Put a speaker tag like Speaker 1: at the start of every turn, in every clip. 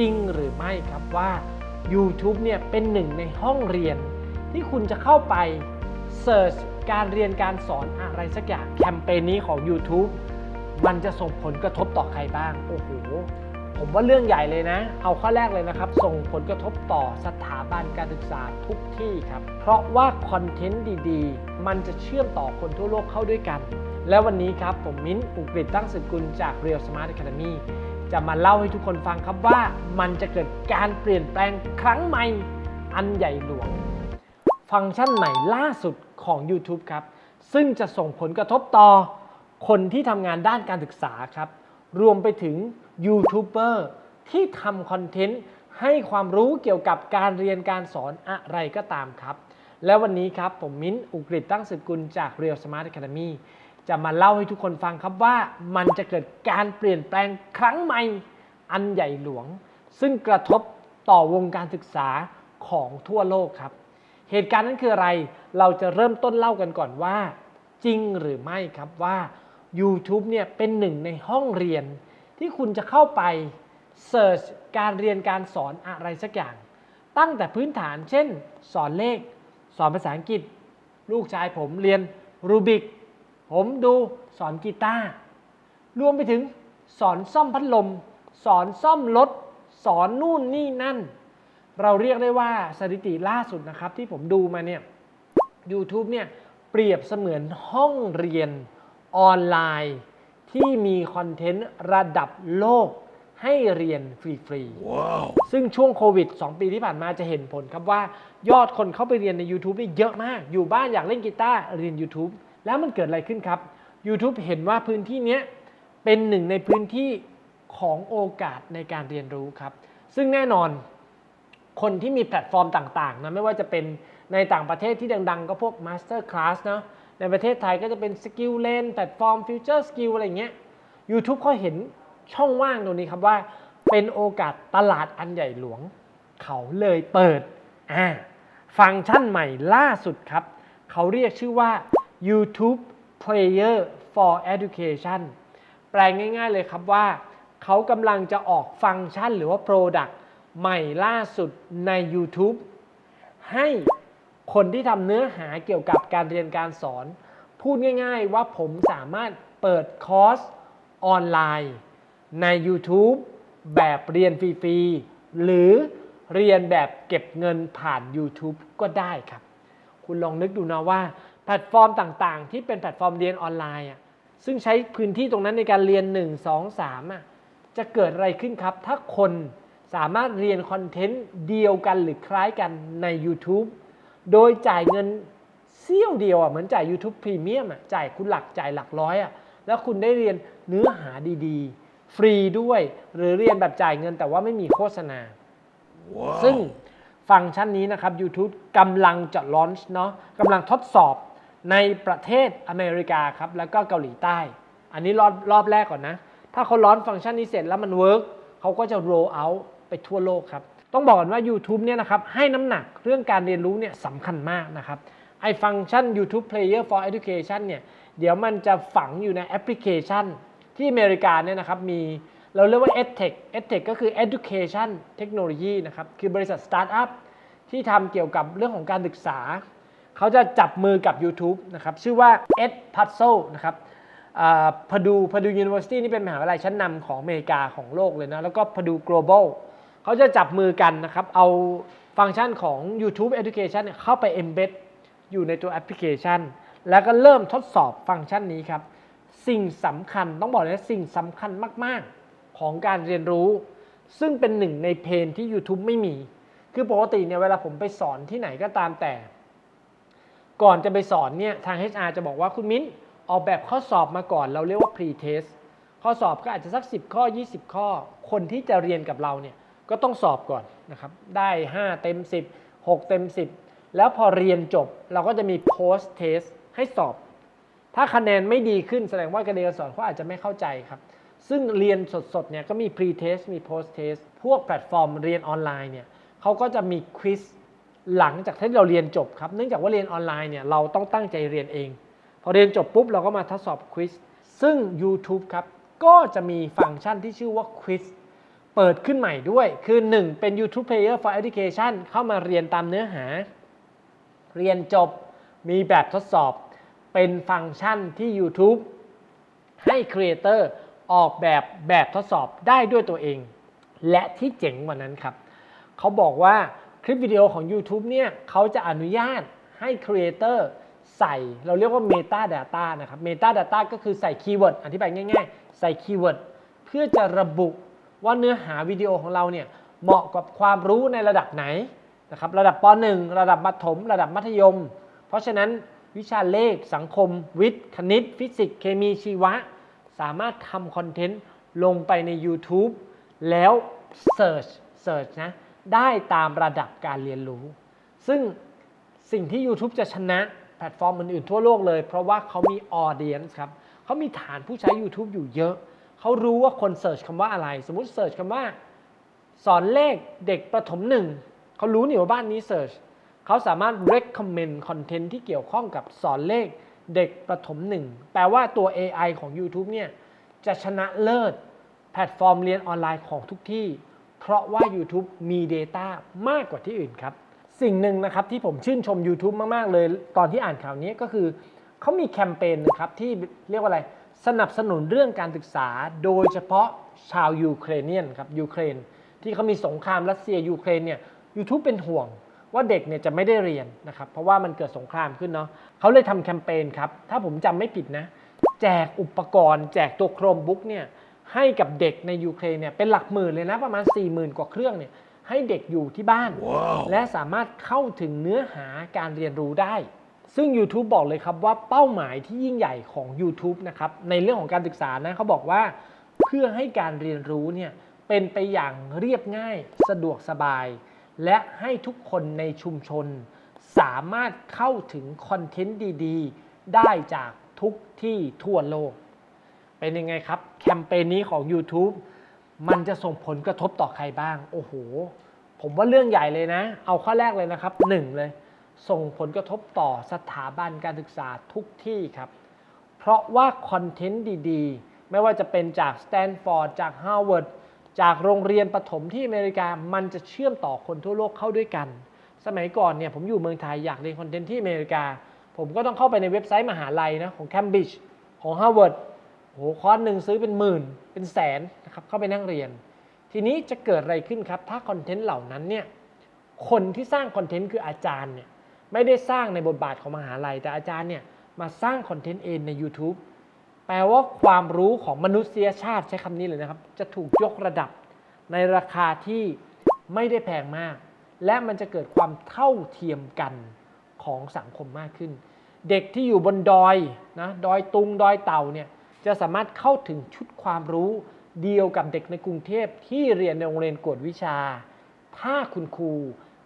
Speaker 1: จริงหรือไม่ครับว่า YouTube เนี่ยเป็นหนึ่งในห้องเรียน ที่คุณจะเข้าไปเสิร์ชการเรียนการสอนอะไรสักอย่างแคมเปญนี้ของ YouTube มันจะส่งผลกระทบต่อใครบ้าง โอ้โห ผมว่าเรื่องใหญ่เลยนะ เอาข้อแรกเลยนะครับ ส่งผลกระทบต่อสถาบันการศึกษาทุกที่ครับ เพราะว่าคอนเทนต์ดีๆ มันจะเชื่อมต่อคนทั่วโลกเข้าด้วยกัน และวันนี้ครับ ผมมิ้นท์อุกฤษตั้งสืบกุลจาก Real Smart Academy จะมาเล่าให้ทุกคนฟังครับว่ามันจะเกิดการเปลี่ยนแปลงครั้งใหม่อันใหญ่หลวง ฟังก์ชันใหม่ล่าสุดของ YouTube ครับ ซึ่งจะส่งผลกระทบต่อคนที่ทำงานด้านการศึกษาครับ รวมไปถึงยูทูบเบอร์ที่ทำคอนเทนต์ให้ความรู้เกี่ยวกับการเรียนการสอนอะไรก็ตามครับ และวันนี้ครับผมมิ้นท์อุกฤษตั้งสืบกุลจาก Real Smart Academy จะมาเล่าให้ทุกคนฟังครับว่ามันจะเกิดการเปลี่ยนแปลงครั้งใหม่อันใหญ่หลวง ซึ่งกระทบต่อวงการศึกษาของทั่วโลกครับ เหตุการณ์นั้นคืออะไร เราจะเริ่มต้นเล่ากันก่อนว่า จริงหรือไม่ครับว่า YouTube เนี่ยเป็นหนึ่งในห้องเรียน ที่คุณจะเข้าไปเสิร์ชการเรียนการสอนอะไรสักอย่าง ตั้งแต่พื้นฐานเช่น สอนเลข สอนภาษาอังกฤษ ลูกชายผมเรียนรูบิก ผมดูสอนกีตาร์รวมไปถึงสอนซ่อมพัดลม สอนซ่อมรถ สอนนู่นนี่นั่น เราเรียกได้ว่าสถิติล่าสุดนะครับที่ผมดูมาเนี่ย YouTube เนี่ยเปรียบเสมือนห้องเรียนออนไลน์ ที่มีคอนเทนต์ระดับโลกให้เรียนฟรีๆซึ่งช่วงโควิด 2 ปีที่ผ่านมาจะเห็นผลครับว่า ยอดคนเข้าไปเรียนใน YouTube นี่เยอะมาก อยู่บ้านอยากเล่นกีตาร์เรียน YouTube แล้วมันเกิดอะไรขึ้นครับ YouTube เห็นว่าพื้นที่เนี้ยเป็นหนึ่งในพื้นที่ของโอกาสในการเรียนรู้ครับ ซึ่งแน่นอน คนที่มีแพลตฟอร์มต่างๆนะไม่ว่าจะเป็นในต่างประเทศที่ดัง ๆ ก็พวก Master Class เนาะในประเทศไทยก็จะเป็น Skill l a n แพลตฟอร์ม Future Skill อะไรเงี้ย YouTube เขาเห็นช่องว่างตรงนี้ครับว่า เป็นโอกาสตลาดอันใหญ่หลวง เขาเลยเปิดอ่าฟังก์ชันใหม่ล่าสุดครับ เขาเรียกชื่อว่า YouTube Player for Education แปลงง่าย ๆ เลยครับว่า เขากำลังจะออกฟังก์ชันหรือว่า Product ใหม่ล่าสุดใน YouTube ให้คนที่ทำเนื้อหาเกี่ยวกับการเรียนการสอน พูดง่าย ๆ ว่าผมสามารถเปิดคอร์สออนไลน์ใน YouTube แบบเรียนฟรีๆหรือเรียนแบบเก็บเงินผ่าน YouTube ก็ได้ครับ คุณลองนึกดูนะว่า ลตฟอร์มต่างๆ ที่เป็นแพลตฟอร์มเรียนออนไลน์อะซึ่งใช้พื้นที่ตรงนั้นในการเรียน 1 2 3อะจะเกิดอะไรขึ้นครับ ถ้าคนสามารถเรียนคอนเทนต์เดียวกันหรือคล้ายกันใน YouTube โดยจ่ายเงินเสี้ยวเดียวอะเหมือนจ่าย YouTube Premium อะจ่ายคุณหลักจ่ายหลักร้อยอะแล้วคุณได้เรียนเนื้อหาดีๆ ฟรีด้วย หรือเรียนแบบจ่ายเงินแต่ว่าไม่มีโฆษณาซึ่งฟังก์ชันนี้นะครับ YouTube กำลังจะลอนช์เนาะกำลังทดสอบ ในประเทศอเมริกาครับแล้วก็เกาหลีใต้ อันนี้รอบรอบแรกก่อนนะ ถ้าเขาลอนฟังก์ชันนี้เสร็จแล้วมันเวิร์กเขาก็จะ roll out ไปทั่วโลกครับ ต้องบอกก่อนว่า YouTube เนี่ยนะครับให้น้ำหนักเรื่องการเรียนรู้เนี่ยสำคัญมากนะครับไอฟังก์ชัน YouTube Player for Education เนี่ยเดี๋ยวมันจะฝังอยู่ในแอปพลิเคชัน ที่อเมริกาเนี่ยนะครับมีเราเรียกว่า EdTech EdTech ก็คือ Education Technology นะครับ คือบริษัทสตาร์ทอัพที่ทำเกี่ยวกับเรื่องของการศึกษา เขาจะจับมือกับ YouTube นะครับชื่อว่า Ed Puzzle นะครับพดูพดู University นี่เป็นมหาวิทยาลัยชั้นนำของอเมริกาของโลกเลยนะ แล้วก็พดู global เขาจะจับมือกันนะครับ เอาฟังก์ชันของ YouTube Education เนี่ยเข้าไป embed อยู่ในตัวแอปพลิเคชัน แล้วก็เริ่มทดสอบฟังก์ชันนี้ครับ สิ่งสำคัญต้องบอกเลยสิ่งสำคัญมาก ๆ ของการเรียนรู้ ซึ่งเป็นหนึ่งในเพนที่ YouTube ไม่มี คือปกติเนี่ยเวลาผมไปสอนที่ไหนก็ตามแต่ ก่อนจะไปสอนเนี่ยทาง HR จะบอกว่าคุณมิ้นออกแบบข้อสอบมาก่อน เราเรียกว่า pre-test ข้อสอบก็อาจจะสัก 10 ข้อ 20 ข้อ คนที่จะเรียนกับเราเนี่ยก็ต้องสอบก่อนนะครับได้ 5 เต็ม 10 6 เต็ม 10 แล้วพอเรียนจบเราก็จะมี post test ให้สอบ ถ้าคะแนนไม่ดีขึ้นแสดงว่าการเรียนสอนเขาอาจจะไม่เข้าใจครับ ซึ่งเรียนสดๆเนี่ยก็มี pre-test มี post-test พวกแพลตฟอร์มเรียนออนไลน์เนี่ยเขาก็จะมีควิส หลังจากที่เราเรียนจบครับ เนื่องจากว่าเรียนออนไลน์เนี่ยเราต้องตั้งใจเรียนเอง พอเรียนจบปุ๊บเราก็มาทดสอบควิสซึ่ง YouTube ครับ ก็จะมีฟังก์ชันที่ชื่อว่าควิสเปิดขึ้นใหม่ด้วย คือ 1 เป็น YouTube Player for Education เข้ามาเรียนตามเนื้อหา เรียนจบมีแบบทดสอบ เป็นฟังก์ชันที่ YouTube ให้ครีเอเตอร์ออกแบบแบบทดสอบได้ด้วยตัวเอง และที่เจ๋งกว่านั้นครับ เขาบอกว่า คลิปวิดีโอของ YouTube เนี่ยเขาจะอนุญาตให้ครีเอเตอร์ใส่เราเรียกว่า Meta Data นะครับ Meta Data ก็คือใส่คีย์เวิร์ดอธิบายง่ายๆ ใส่คีย์เวิร์ดเพื่อจะระบุว่าเนื้อหาวิดีโอของเราเนี่ยเหมาะกับความรู้ในระดับไหนนะครับระดับป .1 ระดับมัธยม ระดับมัธยม เพราะฉะนั้นวิชาเลขสังคม วิทย์ คณิต ฟิสิกส์เคมีชีวะ สามารถทำคอนเทนต์ลงไปใน YouTube แล้ว Search Search นะ ได้ตามระดับการเรียนรู้ ซึ่งสิ่งที่ YouTube จะชนะแพลตฟอร์มอื่นๆทั่วโลกเลย เพราะว่าเขามี audience ครับเขามีฐานผู้ใช้ YouTube อยู่เยอะ เขารู้ว่าคนเสิร์ชคำว่าอะไร สมมุติเสิร์ชคำว่า สอนเลขเด็กประถมหนึ่งเขารู้นี่ว่าบ้านนี้เสิร์ชเขาสามารถ recommend content ที่เกี่ยวข้องกับสอนเลขเด็กประถมหนึ่งแปลว่าตัว AI ของ YouTube เนี่ยจะชนะเลิศแพลตฟอร์มเรียนออนไลน์ของทุกที่ เพราะว่า YouTube มี Data มากกว่าที่อื่นครับ สิ่งหนึ่งนะครับที่ผมชื่นชม YouTube มาก ๆ เลย ตอนที่อ่านข่าวนี้ก็คือ เขามีแคมเปญนะครับที่เรียกว่าอะไร สนับสนุนเรื่องการศึกษา โดยเฉพาะชาวยูเครเนียนครับยูเครน ที่เขามีสงครามรัสเซียยูเครนเนี่ย YouTube เป็นห่วงว่าเด็กเนี่ยจะไม่ได้เรียนนะครับ เพราะว่ามันเกิดสงครามขึ้นเนาะเขาเลยทำแคมเปญครับ ถ้าผมจำไม่ผิดนะ แจกอุปกรณ์ แจกตัวโครมบุ๊กเนี่ย ให้กับเด็กในยูเครนเนี่ยเป็นหลักหมื่นเลยนะประมาณ 4 0,000 กว่าเครื่องเนี่ยให้เด็กอยู่ที่บ้านและสามารถเข้าถึงเนื้อหาการเรียนรู้ได้ ซึ่ง YouTube บอกเลยครับว่าเป้าหมายที่ยิ่งใหญ่ของ YouTube นะครับในเรื่องของการศึกษานะเขาบอกว่าเพื่อให้การเรียนรู้เนี่ยเป็นไปอย่างเรียบง่ายสะดวกสบาย และให้ทุกคนในชุมชน สามารถเข้าถึงคอนเทนต์ดี ๆ ได้จากทุกที่ทั่วโลก เป็นยังไงครับ แคมเปญนี้ของ YouTube มันจะส่งผลกระทบต่อใครบ้าง โอ้โห ผมว่าเรื่องใหญ่เลยนะ เอาข้อแรกเลยนะครับหนึ่งเลย ส่งผลกระทบต่อสถาบันการศึกษาทุกที่ครับ เพราะว่าคอนเทนต์ดีๆ ไม่ว่าจะเป็นจากสแตนฟอร์ดจากฮาร์วาร์ดจากโรงเรียนประถมที่อเมริกา มันจะเชื่อมต่อคนทั่วโลกเข้าด้วยกัน สมัยก่อนเนี่ยผมอยู่เมืองไทยอยากเรียนคอนเทนต์ที่อเมริกา ผมก็ต้องเข้าไปในเว็บไซต์มหาลัยนะของ Cambridge ของ Harvard โหคอร์สหนึ่งซื้อเป็นหมื่น เป็นแสนนะครับเข้าไปนั่งเรียน ทีนี้จะเกิดอะไรขึ้นครับ ถ้าคอนเทนต์เหล่านั้นเนี่ยคนที่สร้างคอนเทนต์คืออาจารย์เนี่ยไม่ได้สร้างในบทบาทของมหาลัย แต่อาจารย์เนี่ยมาสร้างคอนเทนต์เองใน YouTube แปลว่าความรู้ของมนุษยชาติใช้คำนี้เลยนะครับ จะถูกยกระดับในราคาที่ไม่ได้แพงมาก และมันจะเกิดความเท่าเทียมกันของสังคมมากขึ้น เด็กที่อยู่บนดอยนะดอยตุงดอยเต่าเนี่ย จะสามารถเข้าถึงชุดความรู้เดียวกับเด็กในกรุงเทพที่เรียนในโรงเรียนกวดวิชา ถ้าคุณครู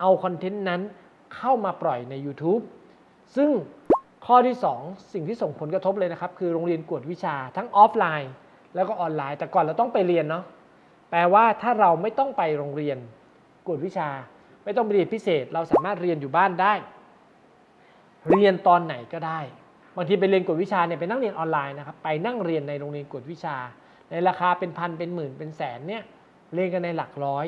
Speaker 1: เอาคอนเทนต์นั้นเข้ามาปล่อยใน YouTube ซึ่งข้อที่ 2 สิ่งที่ส่งผลกระทบเลยนะครับ คือโรงเรียนกวดวิชาทั้งออฟไลน์ แล้วก็ออนไลน์ แต่ก่อนเราต้องไปเรียนเนาะแปลว่าถ้าเราไม่ต้องไปโรงเรียนกวดวิชา ไม่ต้องไปเรียนพิเศษ เราสามารถเรียนอยู่บ้านได้ เรียนตอนไหนก็ได้างทีไปเรียนกวดวิชาเนี่ยไปนั่งเรียนออนไลน์นะครับไปนั่งเรียนในโรงเรียนกวดวิชา ในราคาเป็นพันเป็นหมื่นเป็นแสนเนี่ยเรียนกันในหลักร้อย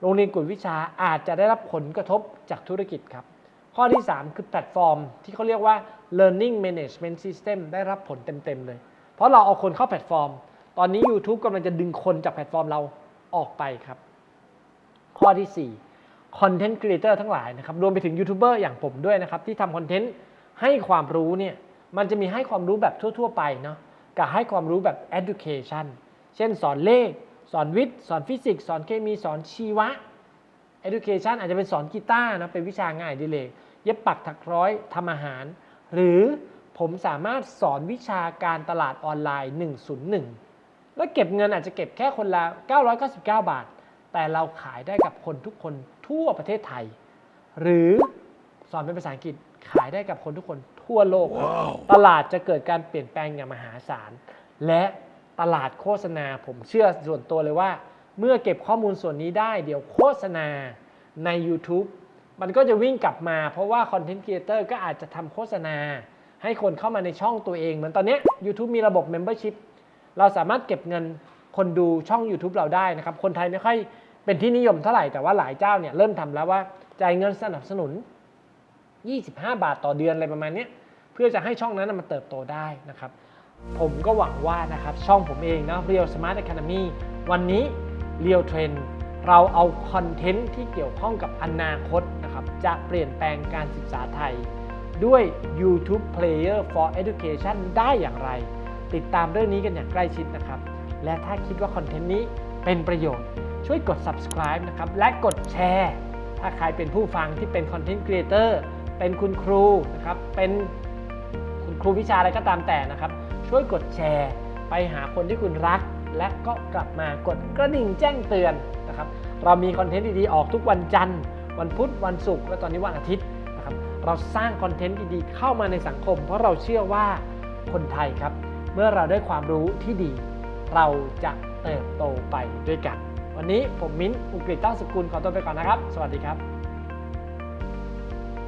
Speaker 1: โรงเรียนกวดวิชาอาจจะได้รับผลกระทบจากธุรกิจครับ ข้อที่ 3 คือแพลตฟอร์ม ที่เขาเรียกว่า learning management system ได้รับผลเต็มๆเลย เพราะเราเอาคนเข้าแพลตฟอร์ม ตอนนี้ YouTube กำลังจะดึงคนจากแพลตฟอร์มเราออกไปครับ ข้อที่ 4 Content Creator ทั้งหลายนะครับรวมไปถึงยูทูบเบอร์อย่างผมด้วยนะครับที่ทำคอนเทนต์ให้ความรู้เนี่ย มันจะมีให้ความรู้แบบทั่ว ๆ ไปเนาะกับให้ความรู้แบบ education เช่นสอนเลข สอนวิทย์ สอนฟิสิกส์ สอนเคมี สอนชีวะ education อาจจะเป็นสอนกีตาร์นะ เป็นวิชาง่ายดิเลก เย็บปักถักร้อย ทำอาหาร หรือผมสามารถสอนวิชาการตลาดออนไลน์ 101 แล้วเก็บเงินอาจจะเก็บแค่คนละ 999 บาท แต่เราขายได้กับคนทุกคนทั่วประเทศไทย หรือสอนเป็นภาษาอังกฤษขายได้กับคนทุกคน ทั่วโลกครับตลาดจะเกิดการเปลี่ยนแปลงอย่างมหาศาล และตลาดโฆษณาผมเชื่อส่วนตัวเลยว่า เมื่อเก็บข้อมูลส่วนนี้ได้เดี๋ยวโฆษณาใน YouTube มันก็จะวิ่งกลับมา เพราะว่าคอนเทนต์ครีเอเตอร์ก็อาจจะทำโฆษณา ให้คนเข้ามาในช่องตัวเอง เหมือนตอนนี้ YouTube มีระบบ Membership เราสามารถเก็บเงินคนดูช่อง YouTube เราได้นะครับ คนไทยไม่ค่อยเป็นที่นิยมเท่าไหร่แต่ว่าหลายเจ้าเนี่ยเริ่มทำแล้วว่าจ่ายเงินสนับสนุน 25 บาทต่อเดือนอะไรประมาณนี้เพื่อจะให้ช่องนั้นมันเติบโตได้นะครับ ผมก็หวังว่านะครับช่องผมเองนะ Real Smart Academy วันนี้ Real Trend เราเอาคอนเทนต์ที่เกี่ยวข้องกับอนาคตนะครับจะเปลี่ยนแปลงการศึกษาไทย ด้วย YouTube Player for Education ได้อย่างไร ติดตามเรื่องนี้กันอย่างใกล้ชิดนะครับ และถ้าคิดว่าคอนเทนต์นี้เป็นประโยชน์ ช่วยกด subscribe นะครับ และกดแชร์ ถ้าใครเป็นผู้ฟังที่เป็นคอนเทนต์ครีเอเตอร์ เป็นคุณครูนะครับ เป็นคุณครูวิชาอะไรก็ตามแต่นะครับ ช่วยกดแชร์ไปหาคนที่คุณรัก และก็กลับมากดกระดิ่งแจ้งเตือนนะครับ เรามีคอนเทนต์ดีๆออกทุกวันจันทร์ วันพุธวันศุกร์และตอนนี้วันอาทิตย์นะครับ เราสร้างคอนเทนต์ดีๆเข้ามาในสังคม เพราะเราเชื่อว่าคนไทยครับ เมื่อเราได้ความรู้ที่ดี เราจะเติบโตไปด้วยกัน วันนี้ผมมิ้นท์อุกฤษตั้งสกุลขอตัวไปก่อนนะครับ สวัสดีครับ